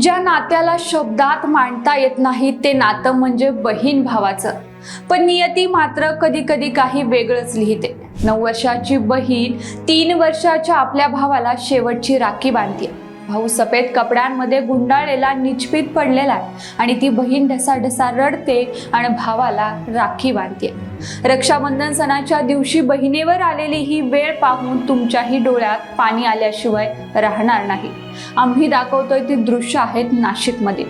ज्या नात्याला शब्दात मांडता येत नाही ते नातं म्हणजे बहीण भावाचं. पण नियती मात्र कधी कधी काही वेगळंच लिहिते. नऊ वर्षाची बहीण तीन वर्षाच्या आपल्या भावाला शेवटची राखी बांधते. भाऊ सफेद कपड्यांमध्ये गुंडाळलेला निचपीत पडलेला आहे आणि ती बहीण ढसाढसा रडते आणि भावाला राखी बांधते. रक्षाबंधन सणाच्या दिवशी बहिणीवर आलेली ही वेळ पाहून तुमच्याही डोळ्यात पाणी आल्याशिवाय राहणार नाही. आम्ही दाखवतोय ती दृश्य आहेत नाशिकमध्ये.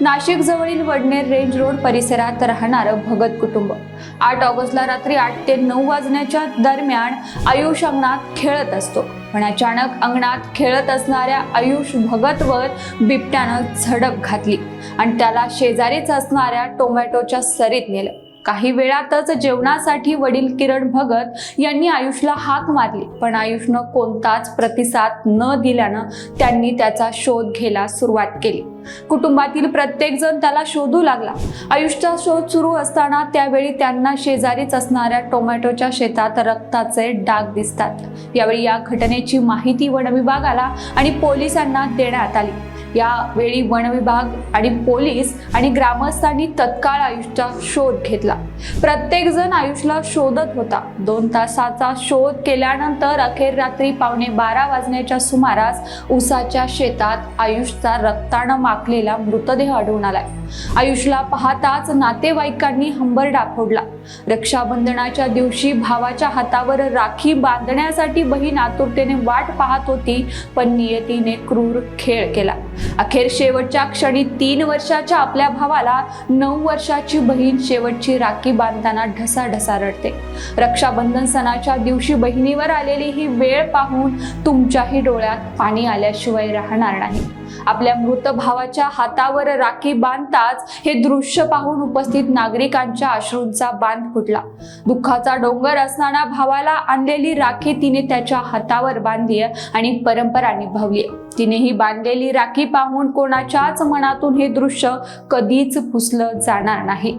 नाशिक जवळील वडनेर रेंज रोड परिसरात राहणारं भगत कुटुंब. आठ ऑगस्टला रात्री आठ ते नऊ वाजण्याच्या दरम्यान आयुष अंगणात खेळत असतो. पण अचानक अंगणात खेळत असणाऱ्या आयुष भगतवर बिबट्यानं झडप घातली. आणि त्याला शेजारीच असणाऱ्या टोमॅटोच्या सरीत नेलं. काही वेळातच जेवणासाठी वडील किरण भगत यांनी आयुषला हाक मारली पण आयुषनं कोणताच प्रतिसाद न दिल्यानं त्यांनी त्याचा शोध घ्यायला सुरुवात केली. कुटुंबातील प्रत्येक जण त्याला शोधू लागला. आयुषचा शोध सुरू असताना त्यावेळी त्यांना शेजारीच असणाऱ्या टोमॅटोच्या शेतात रक्ताचे डाग दिसतात. यावेळी या घटनेची माहिती वनविभागाला आणि पोलिसांना देण्यात आली. यावेळी वनविभाग आणि पोलीस आणि ग्रामस्थांनी तत्काळ आयुषचा शोध घेतला. प्रत्येक जण आयुषला शोधत होता. दोन तासाचा शोध केल्यानंतर अखेर रात्री पावणे बारा वाजण्याच्या सुमारास उसाच्या शेतात आयुषचा रक्तानं माखलेला मृतदेह आढळून आलाय. आयुषला पाहताच नातेवाईकांनी हंबर डाफोडला. रक्षाबंधनाच्या दिवशी भावाच्या हातावर राखी बांधण्यासाठी बहीण आतुरतेने वाट पाहत होती पण नियतीने क्रूर खेळ केला. अखेर शेवटच्या क्षणी तीन वर्षाच्या आपल्या भावाला नऊ वर्षाची बहीण शेवटची राखी बांधताना ढसाढसा रडते. रक्षाबंधन सणाच्या दिवशी बहिणीवर आलेली ही वेळ पाहून तुमच्याही डोळ्यात पाणी आल्याशिवाय राहणार नाही. आपल्या मृत भावाच्या हातावर राखी बांधताच हे दृश्य पाहून उपस्थित नागरिकांच्या अश्रूंचा बांध फुटला. दुःखाचा डोंगर असताना भावाला आणलेली राखी तिने त्याच्या हातावर बांधली आणि परंपरा निभावली. तिने ही बांधलेली राखी पाहून कोणाच्याच मनातून हे दृश्य कधीच पुसलं जाणार नाही.